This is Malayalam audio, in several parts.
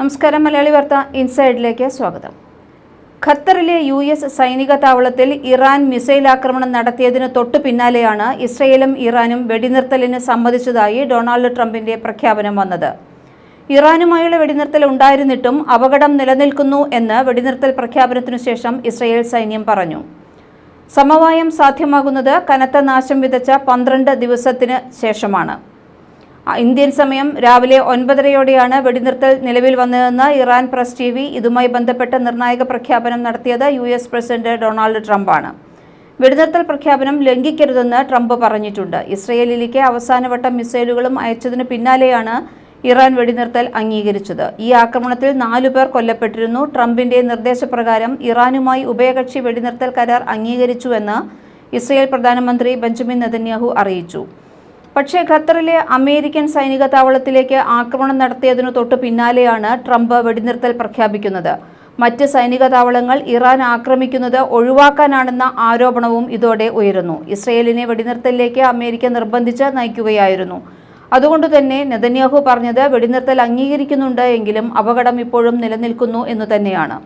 നമസ്കാരം മലയാളി വാർത്ത ഇൻസൈഡിലേക്ക് സ്വാഗതം. ഖത്തറിലെ യു എസ് സൈനിക താവളത്തിൽ ഇറാൻ മിസൈൽ ആക്രമണം നടത്തിയതിന് തൊട്ടു പിന്നാലെയാണ് ഇസ്രയേലും ഇറാനും വെടിനിർത്തലിന് സമ്മതിച്ചതായി ഡൊണാൾഡ് ട്രംപിന്റെ പ്രഖ്യാപനം വന്നത്. ഇറാനുമായുള്ള വെടിനിർത്തൽ ഉണ്ടായിരുന്നിട്ടും അപകടം നിലനിൽക്കുന്നു എന്ന് വെടിനിർത്തൽ പ്രഖ്യാപനത്തിനു ശേഷം ഇസ്രയേൽ സൈന്യം പറഞ്ഞു. സമവായം സാധ്യമാകുന്നത് കനത്ത നാശം വിതച്ച പന്ത്രണ്ട് ദിവസത്തിന് ശേഷമാണ്. ഇന്ത്യൻ സമയം രാവിലെ ഒൻപതരയോടെയാണ് വെടിനിർത്തൽ നിലവിൽ വന്നതെന്ന് ഇറാൻ പ്രസ് ടി വി ഇതുമായി ബന്ധപ്പെട്ട നിർണായക പ്രഖ്യാപനം നടത്തിയത് യു എസ് പ്രസിഡന്റ് ഡൊണാൾഡ് ട്രംപാണ്. വെടിനിർത്തൽ പ്രഖ്യാപനം ലംഘിക്കരുതെന്ന് ട്രംപ് പറഞ്ഞിട്ടുണ്ട്. ഇസ്രയേലിലേക്ക് അവസാനവട്ടം മിസൈലുകളും അയച്ചതിന് പിന്നാലെയാണ് ഇറാൻ വെടിനിർത്തൽ അംഗീകരിച്ചത്. ഈ ആക്രമണത്തിൽ നാലു പേർ കൊല്ലപ്പെട്ടിരുന്നു. ട്രംപിന്റെ നിർദ്ദേശപ്രകാരം ഇറാനുമായി ഉഭയകക്ഷി വെടിനിർത്തൽ കരാർ അംഗീകരിച്ചുവെന്ന് ഇസ്രയേൽ പ്രധാനമന്ത്രി ബെഞ്ചമിൻ നെതന്യാഹു അറിയിച്ചു. പക്ഷേ ഖത്തറിലെ അമേരിക്കൻ സൈനിക താവളത്തിലേക്ക് ആക്രമണം നടത്തിയതിനു തൊട്ടു പിന്നാലെയാണ് ട്രംപ് വെടിനിർത്തൽ പ്രഖ്യാപിക്കുന്നത്. മറ്റ് സൈനിക താവളങ്ങൾ ഇറാൻ ആക്രമിക്കുന്നത് ഒഴിവാക്കാനാണെന്ന ആരോപണവും ഇതോടെ ഉയരുന്നു. ഇസ്രയേലിനെ വെടിനിർത്തലിലേക്ക് അമേരിക്ക നിർബന്ധിച്ച് നയിക്കുകയായിരുന്നു. അതുകൊണ്ട് തന്നെ നെതന്യാഹു പറഞ്ഞത് വെടിനിർത്തൽ അംഗീകരിക്കുന്നുണ്ട് എങ്കിലും അപകടം ഇപ്പോഴും നിലനിൽക്കുന്നു എന്നു തന്നെയാണ്.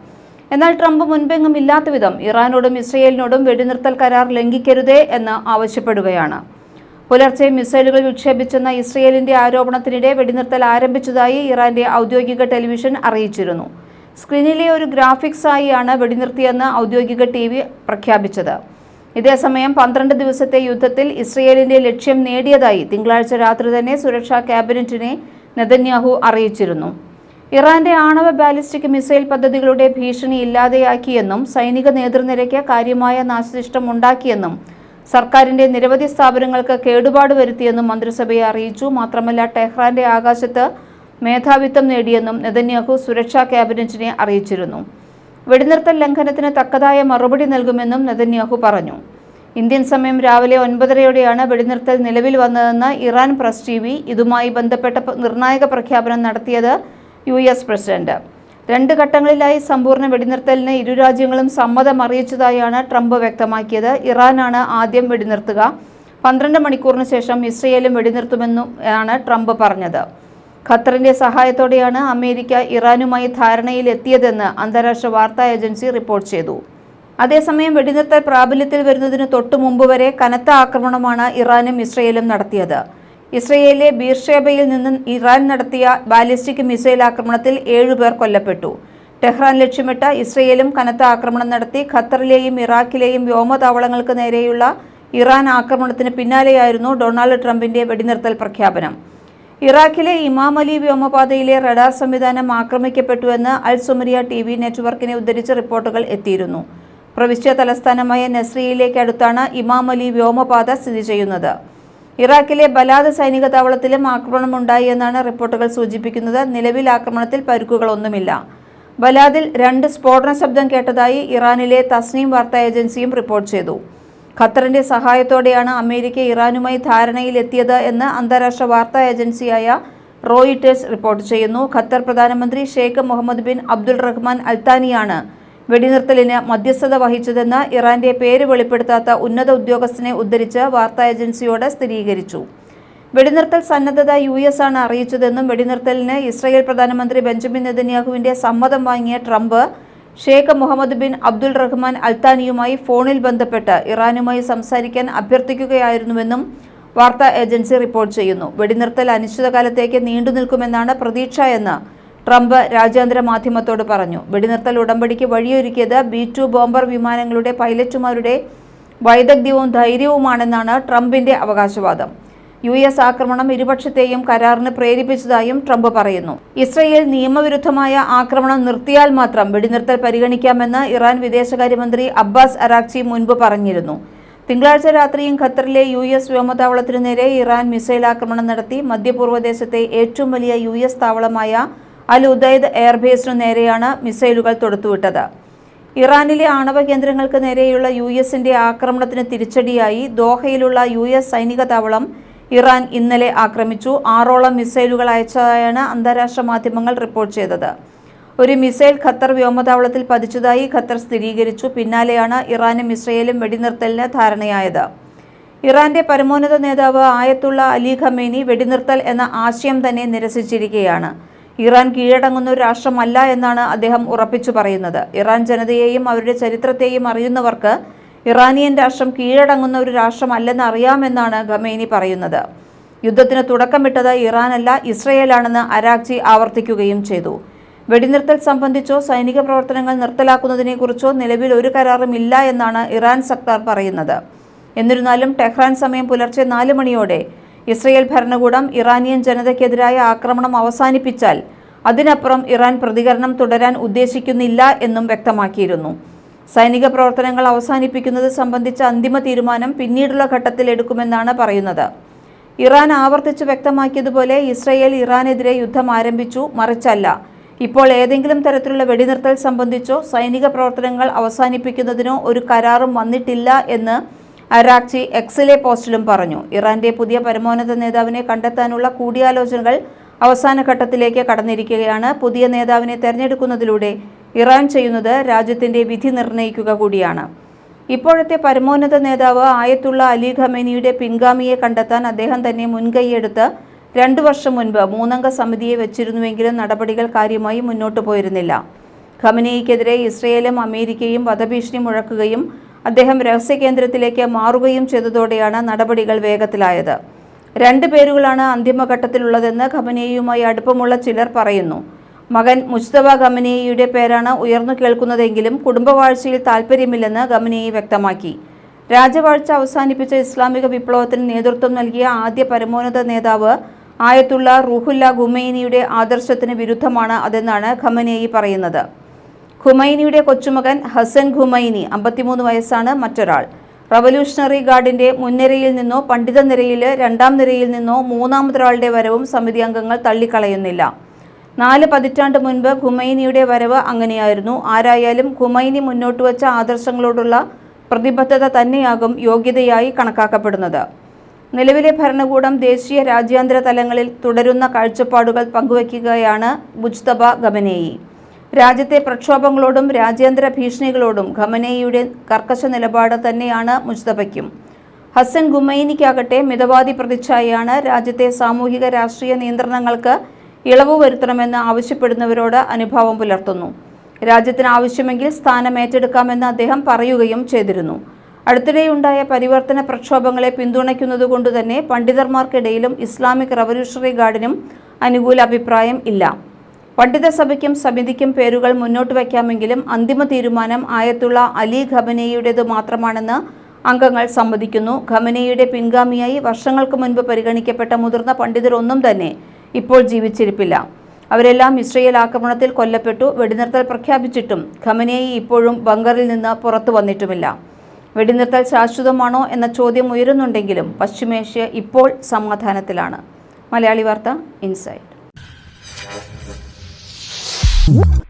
എന്നാൽ ട്രംപ് മുൻപെങ്ങും ഇല്ലാത്ത വിധം ഇറാനോടും ഇസ്രയേലിനോടും വെടിനിർത്തൽ കരാർ ലംഘിക്കരുതേ എന്ന് ആവശ്യപ്പെടുകയാണ്. പുലർച്ചെ മിസൈലുകൾ വിക്ഷേപിച്ചെന്ന ഇസ്രയേലിന്റെ ആരോപണത്തിനിടെ വെടിനിർത്തൽ ആരംഭിച്ചതായി ഇറാന്റെ ഔദ്യോഗിക ടെലിവിഷൻ അറിയിച്ചിരുന്നു. സ്ക്രീനിലെ ഒരു ഗ്രാഫിക്സ് ആയിയാണ് വെടിനിർത്തിയെന്ന് ഔദ്യോഗിക ടി വി പ്രഖ്യാപിച്ചത്. ഇതേസമയം പന്ത്രണ്ട് ദിവസത്തെ യുദ്ധത്തിൽ ഇസ്രയേലിന്റെ ലക്ഷ്യം നേടിയതായി തിങ്കളാഴ്ച രാത്രി തന്നെ സുരക്ഷാ ക്യാബിനറ്റിനെ നെതന്യാഹു അറിയിച്ചിരുന്നു. ഇറാന്റെ ആണവ ബാലിസ്റ്റിക് മിസൈൽ പദ്ധതികളുടെ ഭീഷണി ഇല്ലാതെയാക്കിയെന്നും സൈനിക നേതൃനിരയ്ക്ക് കാര്യമായ നാശനഷ്ടം ഉണ്ടാക്കിയെന്നും സർക്കാരിന്റെ നിരവധി സ്ഥാപനങ്ങൾക്ക് കേടുപാട് വരുത്തിയെന്നും മന്ത്രിസഭയെ അറിയിച്ചു. മാത്രമല്ല ടെഹ്റാന്റെ ആകാശത്ത് മേധാവിത്വം നേടിയെന്നും നെതന്യാഹു സുരക്ഷാ ക്യാബിനറ്റിനെ അറിയിച്ചിരുന്നു. വെടിനിർത്തൽ ലംഘനത്തിന് തക്കതായ മറുപടി നൽകുമെന്നും നെതന്യാഹു പറഞ്ഞു. ഇന്ത്യൻ സമയം രാവിലെ ഒൻപതരയോടെയാണ് വെടിനിർത്തൽ നിലവിൽ വന്നതെന്ന് ഇറാൻ പ്രസ് ടി ഇതുമായി ബന്ധപ്പെട്ട നിർണായക പ്രഖ്യാപനം നടത്തിയത് യു പ്രസിഡന്റ്. രണ്ട് ഘട്ടങ്ങളിലായി സമ്പൂർണ വെടിനിർത്തലിന് ഇരു രാജ്യങ്ങളും സമ്മതം അറിയിച്ചതായാണ് ട്രംപ് വ്യക്തമാക്കിയത്. ഇറാനാണ് ആദ്യം വെടിനിർത്തുക. പന്ത്രണ്ട് മണിക്കൂറിന് ശേഷം ഇസ്രയേലും വെടിനിർത്തുമെന്നും ആണ് ട്രംപ് പറഞ്ഞത്. ഖത്തറിന്റെ സഹായത്തോടെയാണ് അമേരിക്ക ഇറാനുമായി ധാരണയിലെത്തിയതെന്ന് അന്താരാഷ്ട്ര വാർത്താ ഏജൻസി റിപ്പോർട്ട് ചെയ്തു. അതേസമയം വെടിനിർത്തൽ പ്രാബല്യത്തിൽ വരുന്നതിന് തൊട്ടു മുമ്പ് വരെ കനത്ത ആക്രമണമാണ് ഇറാനും ഇസ്രയേലും നടത്തിയത്. ഇസ്രയേലിലെ ബീർഷേബയിൽ നിന്ന് ഇറാൻ നടത്തിയ ബാലിസ്റ്റിക് മിസൈൽ ആക്രമണത്തിൽ ഏഴുപേർ കൊല്ലപ്പെട്ടു. ടെഹ്റാൻ ലക്ഷ്യമിട്ട് ഇസ്രയേലും കനത്ത ആക്രമണം നടത്തി ഖത്തറിലെയും ഇറാഖിലെയും വ്യോമതാവളങ്ങൾക്ക് നേരെയുള്ള ഇറാൻ ആക്രമണത്തിന് പിന്നാലെയായിരുന്നു ഡൊണാൾഡ് ട്രംപിന്റെ വെടിനിർത്തൽ പ്രഖ്യാപനം. ഇറാഖിലെ ഇമാം അലി വ്യോമപാതയിലെ റഡാർ സംവിധാനം ആക്രമിക്കപ്പെട്ടുവെന്ന് അൽ സുമരിയ ടി വി നെറ്റ്വർക്കിനെ ഉദ്ധരിച്ച് റിപ്പോർട്ടുകൾ എത്തിയിരുന്നു. പ്രവിശ്യ തലസ്ഥാനമായ നസ്രിയയിലേക്ക് അടുത്താണ് ഇമാം അലി വ്യോമപാത സ്ഥിതി ചെയ്യുന്നത്. ഇറാഖിലെ ബലാദ് സൈനിക താവളത്തിലും ആക്രമണമുണ്ടായി എന്നാണ് റിപ്പോർട്ടുകൾ സൂചിപ്പിക്കുന്നത്. നിലവിൽ ആക്രമണത്തിൽ പരുക്കുകളൊന്നുമില്ല. ബലാദിൽ രണ്ട് സ്ഫോടന ശബ്ദം കേട്ടതായി ഇറാനിലെ തസ്നീം വാർത്താ ഏജൻസിയും റിപ്പോർട്ട് ചെയ്തു. ഖത്തറിന്റെ സഹായത്തോടെയാണ് അമേരിക്ക ഇറാനുമായി ധാരണയിലെത്തിയത് എന്ന് അന്താരാഷ്ട്ര വാർത്താ ഏജൻസിയായ റോയിറ്റേഴ്സ് റിപ്പോർട്ട് ചെയ്യുന്നു. ഖത്തർ പ്രധാനമന്ത്രി Sheikh Mohammed bin Abdul Rahman അൽത്താനിയാണ് വെടിനിർത്തലിന് മധ്യസ്ഥത വഹിച്ചതെന്ന് ഇറാന്റെ പേര് വെളിപ്പെടുത്താത്ത ഉന്നത ഉദ്യോഗസ്ഥനെ ഉദ്ധരിച്ച് വാർത്താ ഏജൻസിയോട് സ്ഥിരീകരിച്ചു. വെടിനിർത്തൽ സന്നദ്ധത യു എസ് ആണ് അറിയിച്ചതെന്നും വെടിനിർത്തലിന് ഇസ്രായേൽ പ്രധാനമന്ത്രി ബെഞ്ചമിൻ നെതന്യാഹുവിന്റെ സമ്മതം വാങ്ങിയ Trump Sheikh Mohammed bin Abdul Rahman അൽത്താനിയുമായി ഫോണിൽ ബന്ധപ്പെട്ട് ഇറാനുമായി സംസാരിക്കാൻ അഭ്യർത്ഥിക്കുകയായിരുന്നുവെന്നും വാർത്താ ഏജൻസി റിപ്പോർട്ട് ചെയ്യുന്നു. വെടിനിർത്തൽ അനിശ്ചിതകാലത്തേക്ക് നീണ്ടുനിൽക്കുമെന്നാണ് പ്രതീക്ഷ എന്ന് ട്രംപ് രാജ്യാന്തര മാധ്യമത്തോട് പറഞ്ഞു. വെടിനിർത്തൽ ഉടമ്പടിക്ക് വഴിയൊരുക്കിയത് ബി ടു ബോംബർ വിമാനങ്ങളുടെ പൈലറ്റുമാരുടെ വൈദഗ്ധ്യവും ധൈര്യവുമാണെന്നാണ് ട്രംപിന്റെ അവകാശവാദം. യു എസ് ആക്രമണം ഇരുപക്ഷത്തെയും കരാറിന് പ്രേരിപ്പിച്ചതായും ട്രംപ് പറയുന്നു. ഇസ്രയേൽ നിയമവിരുദ്ധമായ ആക്രമണം നിർത്തിയാൽ മാത്രം വെടിനിർത്തൽ പരിഗണിക്കാമെന്ന് ഇറാൻ വിദേശകാര്യമന്ത്രി അബ്ബാസ് അറാക്ചി മുൻപ് പറഞ്ഞിരുന്നു. തിങ്കളാഴ്ച രാത്രിയും ഖത്തറിലെ യു എസ് വ്യോമതാവളത്തിനു നേരെ ഇറാൻ മിസൈൽ ആക്രമണം നടത്തി മധ്യപൂർവദേശത്തെ ഏറ്റവും വലിയ യു എസ് താവളമായ അൽ ഉദൈദ് എയർബേസിനു നേരെയാണ് മിസൈലുകൾ തൊടുത്തുവിട്ടത്. ഇറാനിലെ ആണവ കേന്ദ്രങ്ങൾക്ക് നേരെയുള്ള യു എസിന്റെ ആക്രമണത്തിന് തിരിച്ചടിയായി ദോഹയിലുള്ള യു എസ് സൈനിക താവളം ഇറാൻ ഇന്നലെ ആക്രമിച്ചു. ആറോളം മിസൈലുകൾ അയച്ചതായാണ് അന്താരാഷ്ട്ര മാധ്യമങ്ങൾ റിപ്പോർട്ട് ചെയ്തത്. ഒരു മിസൈൽ ഖത്തർ വ്യോമതാവളത്തിൽ പതിച്ചതായി ഖത്തർ സ്ഥിരീകരിച്ചു. പിന്നാലെയാണ് ഇറാനും ഇസ്രയേലും വെടിനിർത്തലിന് ധാരണയായത്. ഇറാന്റെ പരമോന്നത നേതാവ് ആയത്തുള്ള അലി ഖമേനി വെടിനിർത്തൽ എന്ന ആശയം തന്നെ നിരസിച്ചിരിക്കുകയാണ്. ഇറാൻ കീഴടങ്ങുന്ന ഒരു രാഷ്ട്രമല്ല എന്നാണ് അദ്ദേഹം ഉറപ്പിച്ചു പറയുന്നത്. ഇറാൻ ജനതയെയും അവരുടെ ചരിത്രത്തെയും അറിയുന്നവർക്ക് ഇറാനിയൻ രാഷ്ട്രം കീഴടങ്ങുന്ന ഒരു രാഷ്ട്രമല്ലെന്ന് അറിയാമെന്നാണ് ഖമേനി പറയുന്നത്. യുദ്ധത്തിന് തുടക്കമിട്ടത് ഇറാനല്ല ഇസ്രയേലാണെന്ന് അരാക്ചി ആവർത്തിക്കുകയും ചെയ്തു. വെടിനിർത്തൽ സംബന്ധിച്ചോ സൈനിക പ്രവർത്തനങ്ങൾ നിർത്തലാക്കുന്നതിനെക്കുറിച്ചോ നിലവിൽ ഒരു കരാറും ഇല്ല എന്നാണ് ഇറാൻ സർക്കാർ പറയുന്നത്. എന്നിരുന്നാലും ടെഹ്റാൻ സമയം പുലർച്ചെ നാല് മണിയോടെ ഇസ്രയേൽ ഭരണകൂടം ഇറാനിയൻ ജനതയ്ക്കെതിരായ ആക്രമണം അവസാനിപ്പിച്ചാൽ അതിനപ്പുറം ഇറാൻ പ്രതികരണം തുടരാൻ ഉദ്ദേശിക്കുന്നില്ല എന്നും വ്യക്തമാക്കിയിരുന്നു. സൈനിക പ്രവർത്തനങ്ങൾ അവസാനിപ്പിക്കുന്നത് സംബന്ധിച്ച അന്തിമ തീരുമാനം പിന്നീടുള്ള ഘട്ടത്തിൽ എടുക്കുമെന്നാണ് പറയുന്നത്. ഇറാൻ ആവർത്തിച്ച് വ്യക്തമാക്കിയതുപോലെ ഇസ്രയേൽ ഇറാനെതിരെ യുദ്ധം ആരംഭിച്ചു മറിച്ചല്ല. ഇപ്പോൾ ഏതെങ്കിലും തരത്തിലുള്ള വെടിനിർത്തൽ സംബന്ധിച്ചോ സൈനിക പ്രവർത്തനങ്ങൾ അവസാനിപ്പിക്കുന്നതിനോ ഒരു കരാറും വന്നിട്ടില്ല എന്ന് അരാക്ചി എക്സിലെ പോസ്റ്റിലും പറഞ്ഞു ഇറാന്റെ പുതിയ പരമോന്നത നേതാവിനെ കണ്ടെത്താനുള്ള കൂടിയാലോചനകൾ അവസാന ഘട്ടത്തിലേക്ക് കടന്നിരിക്കുകയാണ്. പുതിയ നേതാവിനെ തെരഞ്ഞെടുക്കുന്നതിലൂടെ ഇറാൻ ചെയ്യുന്നത് രാജ്യത്തിന്റെ വിധി നിർണയിക്കുക കൂടിയാണ്. ഇപ്പോഴത്തെ പരമോന്നത നേതാവ് ആയത്തുള്ള അലി ഖമേനിയുടെ പിൻഗാമിയെ കണ്ടെത്താൻ അദ്ദേഹം തന്നെ മുൻകൈയെടുത്ത് രണ്ടു വർഷം മുൻപ് മൂന്നംഗ സമിതിയെ വെച്ചിരുന്നുവെങ്കിലും നടപടികൾ കാര്യമായി മുന്നോട്ടു പോയിരുന്നില്ല. ഖമനേയിക്കെതിരെ ഇസ്രയേലും അമേരിക്കയും വധഭീഷണി മുഴക്കുകയും അദ്ദേഹം രഹസ്യകേന്ദ്രത്തിലേക്ക് മാറുകയും ചെയ്തതോടെയാണ് നടപടികൾ വേഗത്തിലായത്. രണ്ട് പേരുകളാണ് അന്തിമഘട്ടത്തിലുള്ളതെന്ന് ഖമനേയുമായി അടുപ്പമുള്ള ചിലർ പറയുന്നു. മകൻ മുസ്തഫ ഖമനേയിയുടെ പേരാണ് ഉയർന്നു കേൾക്കുന്നതെങ്കിലും കുടുംബവാഴ്ചയിൽ താൽപ്പര്യമില്ലെന്ന് ഖമനേയി വ്യക്തമാക്കി. രാജവാഴ്ച അവസാനിപ്പിച്ച ഇസ്ലാമിക വിപ്ലവത്തിന് നേതൃത്വം നൽകിയ ആദ്യ പരമോന്നത നേതാവ് ആയത്തുള്ള റൂഹുല്ല ഗുമൈനിയുടെ ആദർശത്തിന് വിരുദ്ധമാണ് അതെന്നാണ് ഖമനേയി പറയുന്നത്. ഖുമൈനിയുടെ കൊച്ചുമകൻ ഹസൻ ഖുമൈനി അമ്പത്തിമൂന്ന് വയസ്സാണ് മറ്റൊരാൾ. റവല്യൂഷണറി ഗാർഡിന്റെ മുൻനിരയിൽ നിന്നോ പണ്ഡിത നിരയിൽ രണ്ടാം നിരയിൽ നിന്നോ മൂന്നാമതൊരാളുടെ വരവും സമിതി അംഗങ്ങൾ തള്ളിക്കളയുന്നില്ല. നാല് പതിറ്റാണ്ട് മുൻപ് ഖുമൈനിയുടെ വരവ് അങ്ങനെയായിരുന്നു. ആരായാലും ഖുമൈനി മുന്നോട്ട് വച്ച ആദർശങ്ങളോടുള്ള പ്രതിബദ്ധത തന്നെയാകും യോഗ്യതയായി കണക്കാക്കപ്പെടുന്നത്. നിലവിലെ ഭരണകൂടം ദേശീയ രാജ്യാന്തര തലങ്ങളിൽ തുടരുന്ന കാഴ്ചപ്പാടുകൾ പങ്കുവയ്ക്കുകയാണ് മുജ്തബ ഖമനേയി. രാജ്യത്തെ പ്രക്ഷോഭങ്ങളോടും രാജ്യാന്തര ഭീഷണികളോടും ഖമനേയിയുടെ കർക്കശ നിലപാട് തന്നെയാണ് മുജ്തബയ്ക്കും. ഹസൻ ഗുമൈനിക്കാകട്ടെ മിതവാദി പ്രതിച്ഛായയാണ് രാജ്യത്തെ സാമൂഹിക രാഷ്ട്രീയ നിയന്ത്രണങ്ങൾക്ക് ഇളവ് വരുത്തണമെന്ന് ആവശ്യപ്പെടുന്നവരോട് അനുഭാവം പുലർത്തുന്നു. രാജ്യത്തിന് ആവശ്യമെങ്കിൽ സ്ഥാനം ഏറ്റെടുക്കാമെന്ന് അദ്ദേഹം പറയുകയും ചെയ്തിരുന്നു. അടുത്തിടെയുണ്ടായ പരിവർത്തന പ്രക്ഷോഭങ്ങളെ പിന്തുണയ്ക്കുന്നതുകൊണ്ട് തന്നെ പണ്ഡിതന്മാർക്കിടയിലും ഇസ്ലാമിക് റവല്യൂഷണറി ഗാർഡിനും അനുകൂല അഭിപ്രായം ഇല്ല. പണ്ഡിത സഭയ്ക്കും സമിതിക്കും പേരുകൾ മുന്നോട്ട് വയ്ക്കാമെങ്കിലും അന്തിമ തീരുമാനം ആയത്തുള്ള അലി ഖമനേയുടേത് മാത്രമാണെന്ന് അംഗങ്ങൾ സമ്മതിക്കുന്നു. ഖമനേയുടെ പിൻഗാമിയായി വർഷങ്ങൾക്ക് മുൻപ് പരിഗണിക്കപ്പെട്ട മുതിർന്ന പണ്ഡിതരൊന്നും തന്നെ ഇപ്പോൾ ജീവിച്ചിരിപ്പില്ല. അവരെല്ലാം ഇസ്രയേൽ ആക്രമണത്തിൽ കൊല്ലപ്പെട്ടു വെടിനിർത്തൽ പ്രഖ്യാപിച്ചിട്ടും ഖമനേയി ഇപ്പോഴും ബങ്കറിൽ നിന്ന് പുറത്തു വന്നിട്ടുമില്ല. വെടിനിർത്തൽ ശാശ്വതമാണോ എന്ന ചോദ്യം ഉയരുന്നുണ്ടെങ്കിലും പശ്ചിമേഷ്യ ഇപ്പോൾ സമാധാനത്തിലാണ്. മലയാളി വാർത്ത ഇൻസൈറ്റ്. Woo!